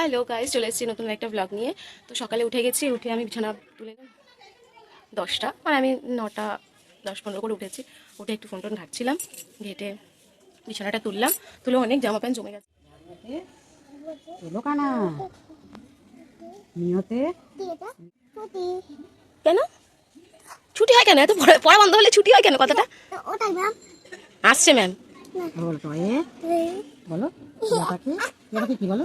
Hello guys চলে এসেছি নতুন একটা ব্লগ নিয়ে। তো সকালে উঠে গেছি উঠে আমি বিছানা তুলে দশটা মানে আমি নটা দশ পনেরো করে উঠেছি। উঠে একটু ফোন টোন ঘাটছিলাম ঘেটে বিছানাটা তুললাম। তুলে অনেক জামা প্যান্ট জমে গেছে। কানা। ছুটি হয় কেন? এত পড়া- বন্ধ হলে ছুটি হয় কেন কথাটা? আসছে ম্যাম বলো কি বলো?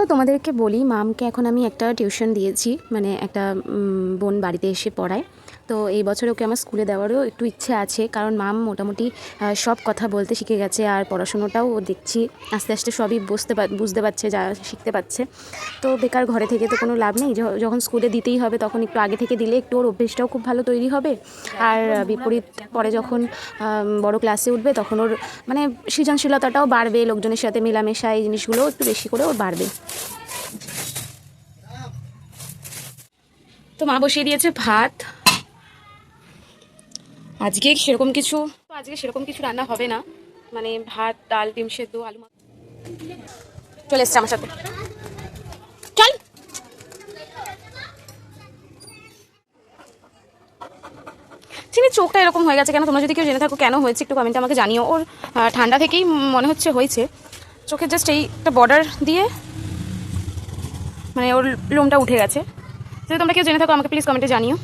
তো তোমাদেরকে বলি, মামকে এখন আমি একটা টিউশন দিয়েছি মানে একটা বোন বাড়িতে এসে পড়ায়। তো এই বছর ওকে আমার স্কুলে দেওয়ারও একটু ইচ্ছে আছে, কারণ মাম মোটামুটি সব কথা বলতে শিখে গেছে আর পড়াশুনোটাও দেখছি, আস্তে আস্তে সবই বুঝতে বুঝতে পারছে, যা শিখতে পারছে। তো বেকার ঘরে থেকে তো কোনো লাভ নেই যখন স্কুলে দিতেই হবে তখন একটু আগে থেকে দিলে একটু ওর অভ্যেসটাও খুব ভালো তৈরি হবে। আর বিপরীত পরে যখন বড় ক্লাসে উঠবে তখন ওর মানে সৃজনশীলতাটাও বাড়বে, লোকজনের সাথে মেলামেশা, এই জিনিসগুলোও একটু বেশি করে ওর বাড়বে। তো মা বসিয়ে দিয়েছে ভাত। আজকে সেরকম কিছু, আজকে সেরকম কিছু রান্না হবে না। মানে ভাত, ডাল, ডিম সেদ্ধ, আলু চলে এসছে আমার সাথে। চোখটা এরকম হয়ে গেছে কেন? তোমরা যদি কেউ জেনে থাকো কেন হয়েছে, একটু কমেন্টে আমাকে জানিও। ওর ঠান্ডা থেকেই মনে হচ্ছে হয়েছে। চোখের জাস্ট এই একটা বর্ডার দিয়ে মানে ওর লোমটা উঠে গেছে। যদি তোমরা কেউ জেনে থাকো, আমাকে প্লিজ কমেন্টে জানিও।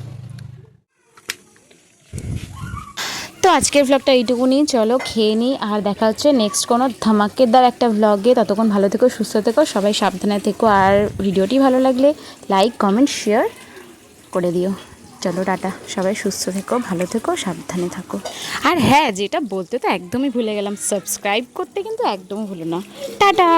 তো আজকের ভ্লগটা এইটুকুনি। চলো খেয়ে নিই, আর দেখা হচ্ছে নেক্সট কোনো ধামাকেদার একটা ভ্লগে ততক্ষণ ভালো থেকো, সুস্থ থেকো, সবাই সাবধানে থেকো। আর ভিডিওটি ভালো লাগলে লাইক কমেন্ট শেয়ার করে দিও। চলো টাটা, সবাই সুস্থ থেকো, ভালো থেকো, সাবধানে থাকো। আর হ্যাঁ যেটা বলতে তো একদমই ভুলে গেলাম সাবস্ক্রাইব করতে কিন্তু একদম ভুলো না। টাটা!